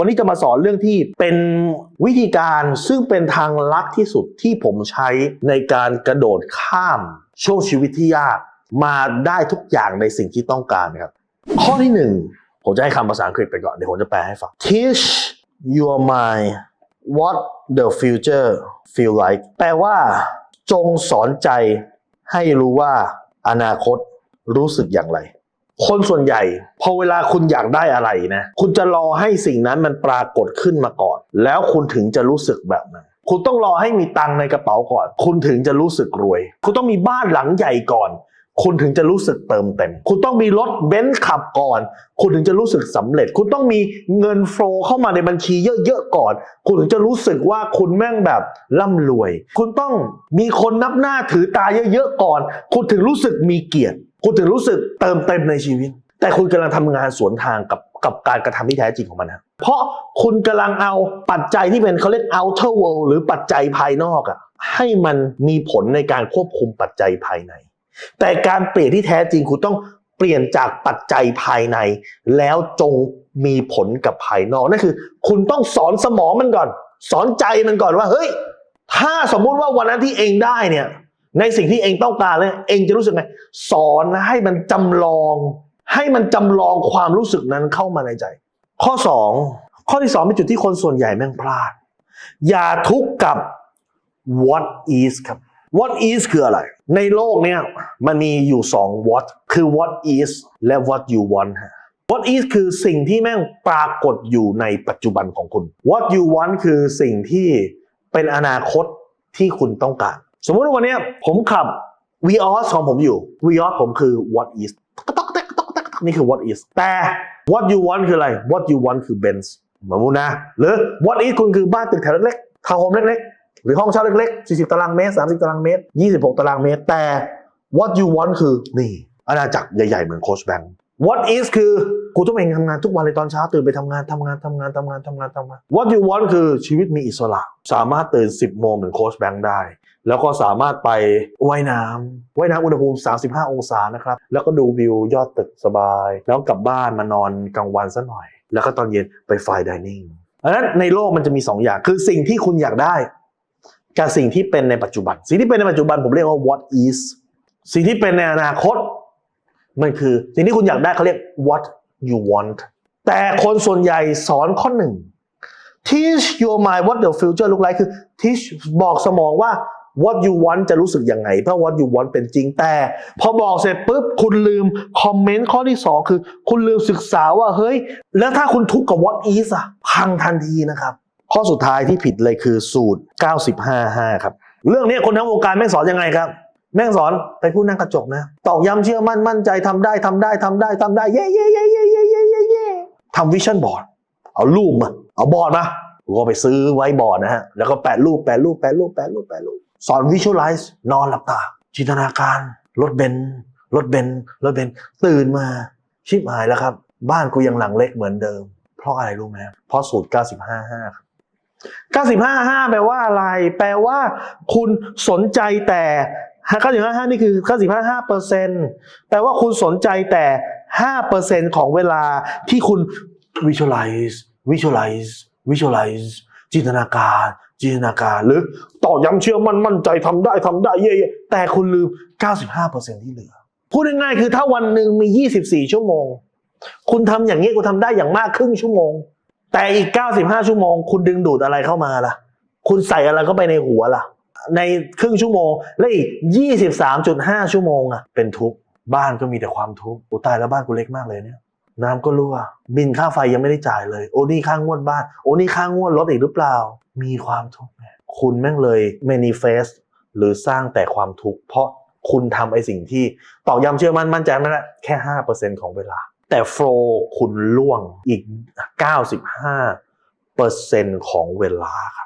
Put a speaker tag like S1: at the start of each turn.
S1: วันนี้จะมาสอนเรื่องที่เป็นวิธีการซึ่งเป็นทางลัดที่สุดที่ผมใช้ในการกระโดดข้ามช่วงชีวิตที่ยาก มาได้ทุกอย่างในสิ่งที่ต้องการครับ ข้อที่หนึ่งผมจะให้คำภาษาอังกฤษไปก่อน เดี๋ยวผมจะแปลให้ฟัง teach your mind what the future feel like แปลว่า จงสอนใจให้รู้ว่าอนาคตรู้สึกอย่างไร คนส่วนใหญ่ พอเวลาคุณอยากได้อะไรนะ คุณจะรอให้สิ่งนั้นมันปรากฏขึ้นมาก่อน แล้วคุณถึงจะรู้สึกแบบนั้นคุณต้องรอให้มีตังในกระเป๋าก่อน คุณถึงจะรู้สึกรวย คุณต้องมีบ้านหลังใหญ่ก่อน คุณถึงจะรู้สึกเติมเต็ม คุณต้องมีรถเบนซ์ขับก่อน คุณถึงจะรู้สึกสำเร็จ คุณต้องมีเงินโฟลเข้ามาในบัญชีเยอะๆก่อน คุณถึงจะรู้สึกว่าคุณแม่งแบบร่ำรวย คุณต้องมีคนนับหน้าถือตาเยอะๆก่อน คุณถึงรู้สึกมีเกียรติ คุณถึงรู้สึกเติมเต็มในชีวิต แต่คุณกำลังทำงานสวนทางกับกับการกระทำที่แท้จริงของมันนะเพราะคุณกำลังเอาปัจจัยที่เป็นเขาเรียก outer world หรือปัจจัยภายนอกอะให้มันมีผลในการควบคุมปัจจัยภายใน แต่การเปลี่ยนที่แท้จริงคุณต้องเปลี่ยนจากปัจจัยภายใน แล้วจงมีผลกับภายนอกนั่นคือ คุณต้องสอนสมองมันก่อน สอนใจมันก่อนว่าเฮ้ยถ้าสมมุติว่าวันนั้นที่เองได้เนี่ยในสิ่งที่เองต้องการเลยเองจะรู้สึกไงสอนให้มันจำลอง ให้มันจำลองความรู้สึกนั้นเข้ามาในใจ ข้อ 2 ข้อที่2เป็นจุดที่คนส่วนใหญ่แม่งพลาด อย่าทุกข์กับ what is ครับ what is คืออะไร ในโลกเนี้ยมันมีอยู่ 2 what คือ what is และ what you want ฮะ what is คือสิ่งที่แม่งปรากฏอยู่ในปัจจุบันของคุณ what you want คือสิ่งที่เป็นอนาคตที่คุณต้องการ สมมติวันเนี้ยผมขับ Vios ของผมอยู่ Vios ผมคือ what is นี่คือ what is แต่ what you want คืออะไร what you want คือ Benz สมมตินะ หรือ what is คุณคือบ้านตึกแถวเล็กๆทาวน์โฮมเล็กๆ หรือห้องเช่าเล็กๆ 40 ตารางเมตร 30 ตารางเมตร 26 ตารางเมตร แต่ what you want คือนี่อาณาจักรใหญ่ๆ เหมือนโคชแบง What is คือกูต้องเองทำงานทุกวันเลยตอนเช้าตื่นไปทำงานทำงานทำงานทำงานทำงานทำงาน What you want คือชีวิตมีอิสระ สามารถตื่น 10 โมงเหมือนโคชแบงค์ได้ แล้วก็สามารถไปว่ายน้ำว่ายน้ำอุณหภูมิ 35 องศานะครับ แล้วก็ดูวิวยอดตึกสบาย แล้วกลับบ้านมานอนกลางวันซะหน่อย แล้วก็ตอนเย็นไปไฟดิเนิ่งอันนั้นในโลกมันจะมี 2 อย่าง คือสิ่งที่คุณอยากได้ กับสิ่งที่เป็นในปัจจุบัน สิ่งที่เป็นในปัจจุบันผมเรียกว่า what is สิ่งที่เป็นในอนาคต มันคือ สิ่งที่คุณอยากได้เขาเรียก what you want แต่คนส่วนใหญ่สอนข้อหนึ่ง teach your mind what the future look like คือ teach บอกสมองว่า what you want จะรู้สึกยังไง เพราะ what you want เป็นจริงแต่ พอบอกเสร็จปุ๊บ คุณลืมคอมเมนต์ข้อที่สองคือ คุณลืมศึกษาว่า เฮ้ย แล้วถ้าคุณทุกข์กับ what is อะพังทันทีนะครับ ข้อสุดท้ายที่ผิดเลยคือสูตร 95-5 ครับ เรื่องนี้คนทั้งวงการแม่งสอนยังไงครับ แม่งสอนไปพูดนั่งกระจกนะตอกย้ำเชื่อมั่นมั่นใจทำได้ทำได้ทำได้ทำได้เย่เย่เย่เย่เย่เย่เย่เย่ทำวิชั่นบอร์ดเอารูปมา เอาบอร์ดมากูก็ไปซื้อไว้บอร์ดนะฮะแล้วก็แปะรูปแปะรูปแปะรูปแปะรูปแปะรูปสอนวิชวลไลซ์นอนหลับตา จินตนาการรถเบนซ์รถเบนซ์รถเบนซ์ตื่นมาชิบหายแล้วครับ บ้านกูยังหลังเล็กเหมือนเดิม เพราะอะไรรู้ไหมครับเพราะสูตร 95-5 ครับ 95-5 แปลว่าอะไร แปลว่า คุณสนใจแต่95-5 นี่คือ 95-5เปอร์เซ็นต์แปลว่าคุณสนใจแต่ 5 เปอร์เซ็นต์ของเวลาที่คุณ visualize visualize visualize จินตนาการจินตนาการหรือต่อย้ำเชื่อมั่นมั่นใจทำได้ทำได้เย่แต่คุณลืม 95เปอร์เซ็นต์ที่เหลือ พูดง่ายๆคือถ้าวันหนึ่งมี 24 ชั่วโมง คุณทำอย่างนี้คุณทำได้อย่างมากครึ่งชั่วโมง แต่อีก 95 ชั่วโมง คุณดึงดูดอะไรเข้ามาล่ะ คุณใส่อะไรเข้าไปในหัวล่ะ ในครึ่งชั่วโมง และอีก 23.5 ชั่วโมงอะ เป็นทุกข์บ้านก็มีแต่ความทุกข์โอ้ตายแล้วบ้านกูเล็กมากเลยเนี่ย น้ำก็รั่ว บินค่าไฟยังไม่ได้จ่ายเลย โอ้นี่ค่างวดบ้าน โอ้นี่ค่างวดรถอีกหรือเปล่า มีความทุกข์ไงคุณแม่งเลย manifest หรือสร้างแต่ความทุกข์เพราะคุณทำไอ้สิ่งที่ตอกย้ำเชื่อมั่นมั่นใจนั่นแหละแค่ 5%ของเวลา แต่โฟล์คุณล่วงอีก 95%ของเวลาครับ